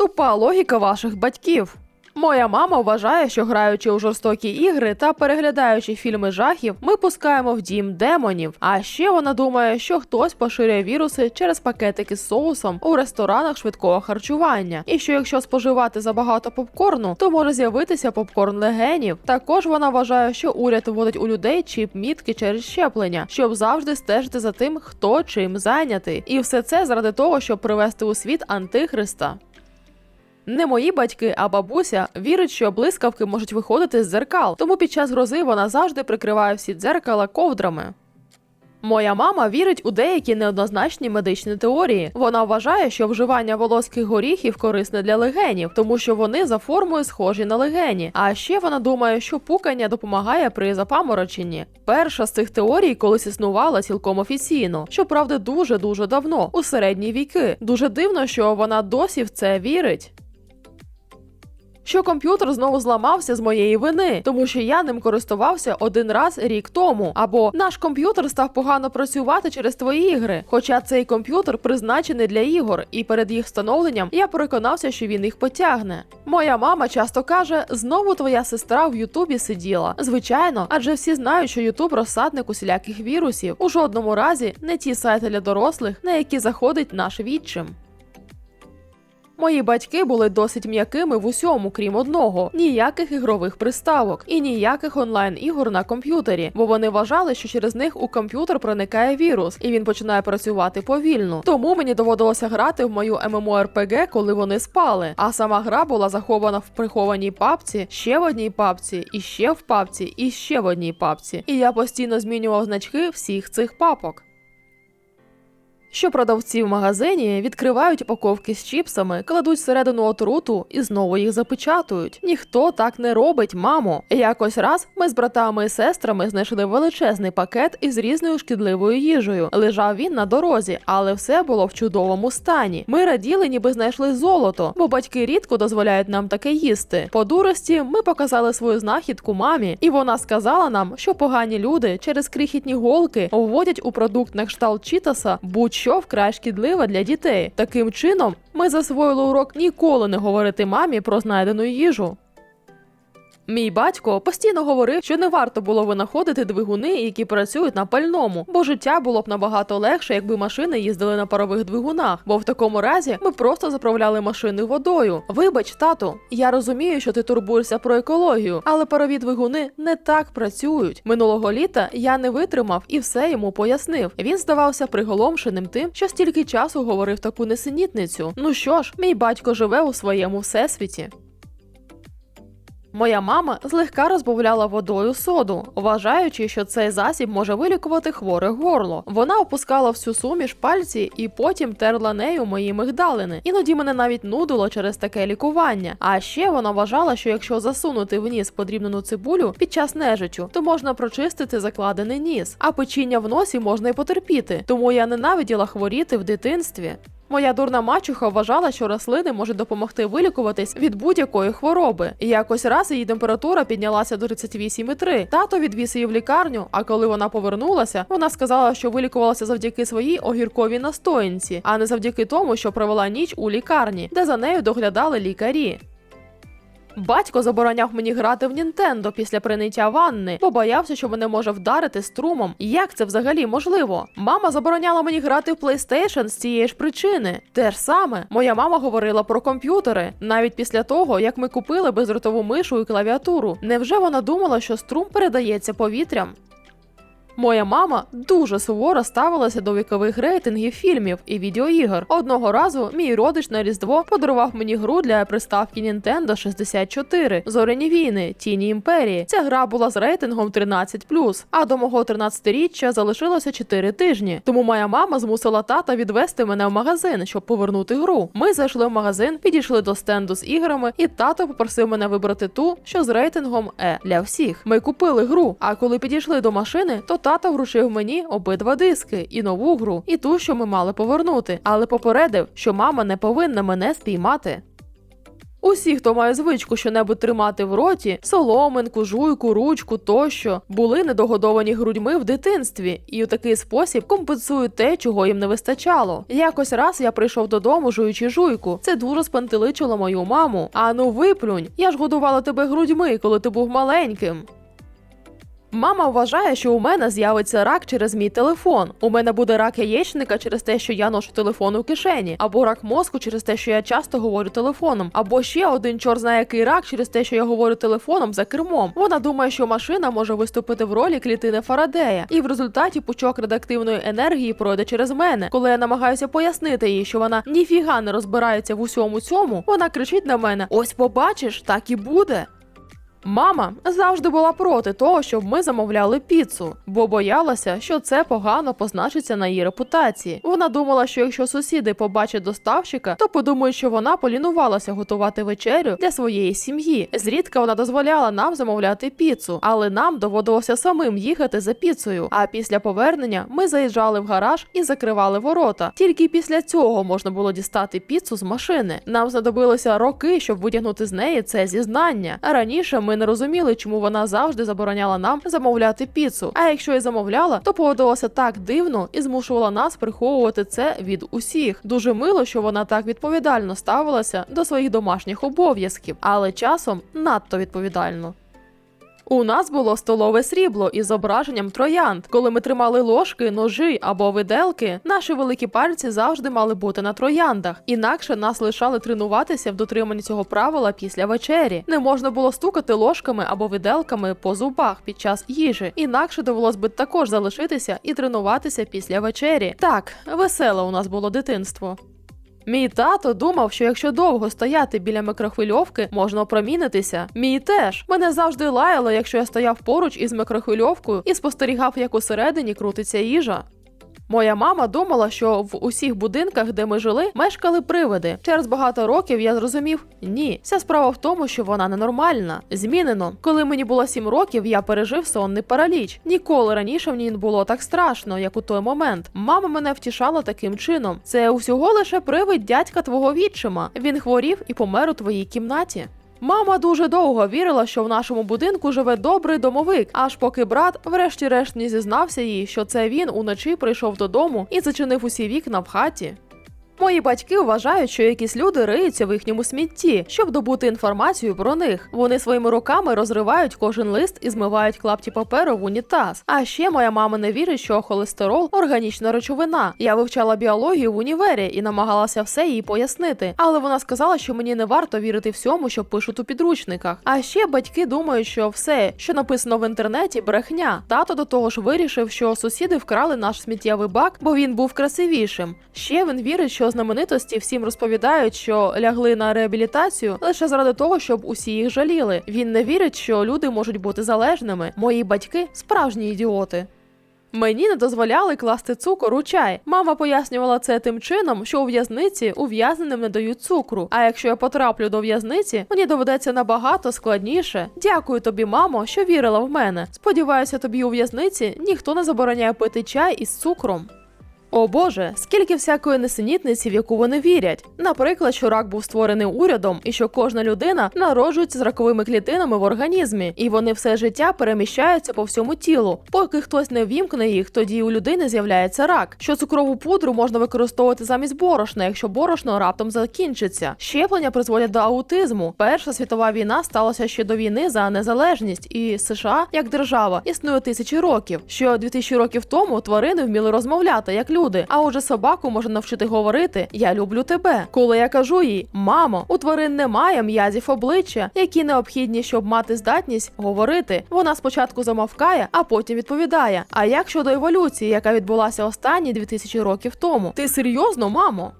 Тупа логіка ваших батьків. Моя мама вважає, що граючи у жорстокі ігри та переглядаючи фільми жахів, ми пускаємо в дім демонів. А ще вона думає, що хтось поширює віруси через пакетики з соусом у ресторанах швидкого харчування, і що якщо споживати забагато попкорну, то може з'явитися попкорн легенів. Також вона вважає, що уряд вводить у людей чіп мітки через щеплення, щоб завжди стежити за тим, хто чим зайнятий. І все це заради того, щоб привести у світ антихриста. Не мої батьки, а бабуся вірить, що блискавки можуть виходити з дзеркал, тому під час грози вона завжди прикриває всі дзеркала ковдрами. Моя мама вірить у деякі неоднозначні медичні теорії. Вона вважає, що вживання волоських горіхів корисне для легенів, тому що вони за формою схожі на легені. А ще вона думає, що пукання допомагає при запамороченні. Перша з цих теорій колись існувала цілком офіційно, щоправда, дуже дуже давно, у середні віки. Дуже дивно, що вона досі в це вірить що комп'ютер знову зламався з моєї вини, тому що я ним користувався один раз рік тому. Або наш комп'ютер став погано працювати через твої ігри. Хоча цей комп'ютер призначений для ігор, і перед їх встановленням я переконався, що він їх потягне. Моя мама часто каже: знову твоя сестра в Ютубі сиділа. Звичайно, адже всі знають, що Ютуб розсадник усіляких вірусів. У жодному разі не ті сайти для дорослих, на які заходить наш відчим. Мої батьки були досить м'якими в усьому, крім одного: ніяких ігрових приставок і ніяких онлайн-ігор на комп'ютері, бо вони вважали, що через них у комп'ютер проникає вірус, і він починає працювати повільно. Тому мені доводилося грати в мою MMORPG, коли вони спали. А сама гра була захована в прихованій папці, ще в одній папці, і ще в папці, і ще в одній папці. І я постійно змінював значки всіх цих папок що продавці в магазині відкривають упаковки з чіпсами, кладуть всередину отруту і знову їх запечатують. Ніхто так не робить, мамо. Якось раз ми з братами і сестрами знайшли величезний пакет із різною шкідливою їжею. Лежав він на дорозі, але все було в чудовому стані. Ми раділи, ніби знайшли золото, бо батьки рідко дозволяють нам таке їсти. По дурості ми показали свою знахідку мамі, і вона сказала нам, що погані люди через крихітні голки вводять у продукт на кшталт чітаса будь що вкрай шкідлива для дітей. Таким чином, ми засвоїли урок ніколи не говорити мамі про знайдену їжу. Мій батько постійно говорив, що не варто було винаходити двигуни, які працюють на пальному, бо життя було б набагато легше, якби машини їздили на парових двигунах. Бо в такому разі ми просто заправляли машини водою. Вибач, тату, я розумію, що ти турбуєшся про екологію, але парові двигуни не так працюють. Минулого літа я не витримав і все йому пояснив. Він здавався приголомшеним тим, що стільки часу говорив таку несенітницю. Ну що ж, мій батько живе у своєму всесвіті. Моя мама злегка розбавляла водою соду, вважаючи, що цей засіб може вилікувати хворе горло. Вона опускала всю суміш пальці і потім терла нею мої мигдалини. Іноді мене навіть нудило через таке лікування. А ще вона вважала, що якщо засунути в ніс подрібнену цибулю під час нежичу, то можна прочистити закладений ніс, а печіння в носі можна й потерпіти. Тому я ненавиділа хворіти в дитинстві. Моя дурна мачуха вважала, що рослини можуть допомогти вилікуватись від будь-якої хвороби. І якось раз її температура піднялася до 38,3. Тато відвіз її в лікарню. А коли вона повернулася, вона сказала, що вилікувалася завдяки своїй огірковій настоянці, а не завдяки тому, що провела ніч у лікарні, де за нею доглядали лікарі. Батько забороняв мені грати в Нінтендо після прийняття ванни, бо боявся, що мене може вдарити струмом. Як це взагалі можливо? Мама забороняла мені грати в PlayStation з цієї ж причини. Те ж саме, моя мама говорила про комп'ютери, навіть після того, як ми купили безротову мишу і клавіатуру. Невже вона думала, що струм передається повітрям? Моя мама дуже суворо ставилася до вікових рейтингів фільмів і відеоігр. Одного разу мій родич на різдво подарував мені гру для приставки Nintendo 64 Зоряні війни, Тіні імперії. Ця гра була з рейтингом 13+, а до мого 13-річчя залишилося 4 тижні. Тому моя мама змусила тата відвести мене в магазин, щоб повернути гру. Ми зайшли в магазин, підійшли до стенду з іграми, і тато попросив мене вибрати ту, що з рейтингом Е для всіх. Ми купили гру. А коли підійшли до машини, то тато вручив мені обидва диски і нову гру, і ту, що ми мали повернути, але попередив, що мама не повинна мене спіймати. Усі, хто має звичку щонебудь тримати в роті, соломинку, жуйку, ручку тощо, були недогодовані грудьми в дитинстві і у такий спосіб компенсують те, чого їм не вистачало. Якось раз я прийшов додому, жуючи жуйку. Це дуже спантеличило мою маму. А ну виплюнь, я ж годувала тебе грудьми, коли ти був маленьким. Мама вважає, що у мене з'явиться рак через мій телефон. У мене буде рак яєчника через те, що я ношу телефон у кишені, або рак мозку через те, що я часто говорю телефоном, або ще один чор знає який рак через те, що я говорю телефоном за кермом. Вона думає, що машина може виступити в ролі клітини Фарадея, і в результаті пучок радіоактивної енергії пройде через мене. Коли я намагаюся пояснити їй, що вона ніфіга не розбирається в усьому цьому, вона кричить на мене: Ось побачиш, так і буде. Мама завжди була проти того, щоб ми замовляли піцу, бо боялася, що це погано позначиться на її репутації. Вона думала, що якщо сусіди побачать доставщика, то подумають, що вона полінувалася готувати вечерю для своєї сім'ї. Зрідка вона дозволяла нам замовляти піцу, але нам доводилося самим їхати за піцею. А після повернення ми заїжджали в гараж і закривали ворота. Тільки після цього можна було дістати піцу з машини. Нам знадобилося роки, щоб витягнути з неї це зізнання. Раніше ми не розуміли, чому вона завжди забороняла нам замовляти піцу. А якщо і замовляла, то поводилася так дивно і змушувала нас приховувати це від усіх. Дуже мило, що вона так відповідально ставилася до своїх домашніх обов'язків, але часом надто відповідально. У нас було столове срібло із зображенням троянд. Коли ми тримали ложки, ножі або виделки, наші великі пальці завжди мали бути на трояндах. Інакше нас лишали тренуватися в дотриманні цього правила після вечері. Не можна було стукати ложками або виделками по зубах під час їжі. Інакше довелось би також залишитися і тренуватися після вечері. Так, веселе у нас було дитинство. Мій тато думав, що якщо довго стояти біля микрохвильовки, можна опромінитися. Мій теж мене завжди лаяло, якщо я стояв поруч із микрохвильовкою і спостерігав, як усередині крутиться їжа. Моя мама думала, що в усіх будинках, де ми жили, мешкали привиди. Через багато років я зрозумів, ні, вся справа в тому, що вона ненормальна. Змінено. Коли мені було сім років, я пережив сонний параліч. Ніколи раніше мені не було так страшно, як у той момент. Мама мене втішала таким чином. Це усього лише привид дядька твого відчима. Він хворів і помер у твоїй кімнаті. Мама дуже довго вірила, що в нашому будинку живе добрий домовик, аж поки брат, врешті-решт, не зізнався їй, що це він уночі прийшов додому і зачинив усі вікна в хаті. Мої батьки вважають, що якісь люди риються в їхньому смітті, щоб добути інформацію про них. Вони своїми руками розривають кожен лист і змивають клапті паперу в унітаз. А ще моя мама не вірить, що холестерол органічна речовина. Я вивчала біологію в універі і намагалася все їй пояснити. Але вона сказала, що мені не варто вірити всьому, що пишуть у підручниках. А ще батьки думають, що все, що написано в інтернеті, брехня. Тато до того ж вирішив, що сусіди вкрали наш сміттєвий бак, бо він був красивішим. Ще він вірить, що знаменитості всім розповідають, що лягли на реабілітацію лише заради того, щоб усі їх жаліли. Він не вірить, що люди можуть бути залежними. Мої батьки справжні ідіоти. Мені не дозволяли класти цукор у чай. Мама пояснювала це тим чином, що у в'язниці ув'язненим не дають цукру. А якщо я потраплю до в'язниці, мені доведеться набагато складніше. Дякую тобі, мамо, що вірила в мене. Сподіваюся, тобі у в'язниці ніхто не забороняє пити чай із цукром. О Боже, скільки всякої несенітниці, в яку вони вірять. Наприклад, що рак був створений урядом, і що кожна людина народжується з раковими клітинами в організмі, і вони все життя переміщаються по всьому тілу. Поки хтось не вімкне їх, тоді у людини з'являється рак. Що цукрову пудру можна використовувати замість борошна, якщо борошно раптом закінчиться. Щеплення призводять до аутизму. Перша світова війна сталася ще до війни за незалежність, і США як держава існує тисячі років. Що 2000 років тому тварини вміли розмовляти як люди. А отже, собаку можна навчити говорити Я люблю тебе. Коли я кажу їй, мамо, у тварин немає м'язів обличчя, які необхідні, щоб мати здатність говорити. Вона спочатку замовкає, а потім відповідає. А як щодо еволюції, яка відбулася останні 2000 років тому? Ти серйозно, мамо?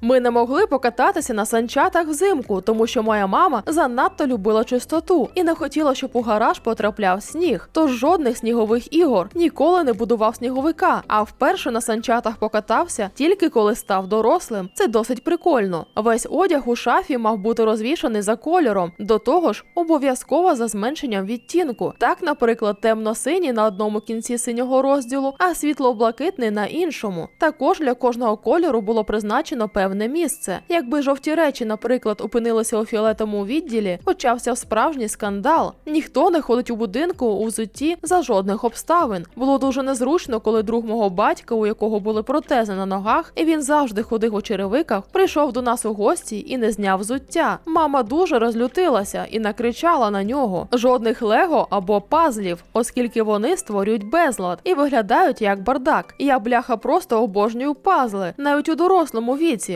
Ми не могли покататися на санчатах взимку, тому що моя мама занадто любила чистоту і не хотіла, щоб у гараж потрапляв сніг. Тож жодних снігових ігор ніколи не будував сніговика. А вперше на санчатах покатався тільки коли став дорослим. Це досить прикольно. Весь одяг у шафі мав бути розвішаний за кольором. До того ж, обов'язково за зменшенням відтінку. Так, наприклад, темно-синій на одному кінці синього розділу, а світло-блакитний на іншому. Також для кожного кольору було призначено певне певне місце. Якби жовті речі, наприклад, опинилися у фіолетовому відділі, почався справжній скандал. Ніхто не ходить у будинку у взутті за жодних обставин. Було дуже незручно, коли друг мого батька, у якого були протези на ногах, і він завжди ходив у черевиках, прийшов до нас у гості і не зняв взуття. Мама дуже розлютилася і накричала на нього: жодних лего або пазлів, оскільки вони створюють безлад і виглядають як бардак. Я бляха просто обожнюю пазли, навіть у дорослому віці,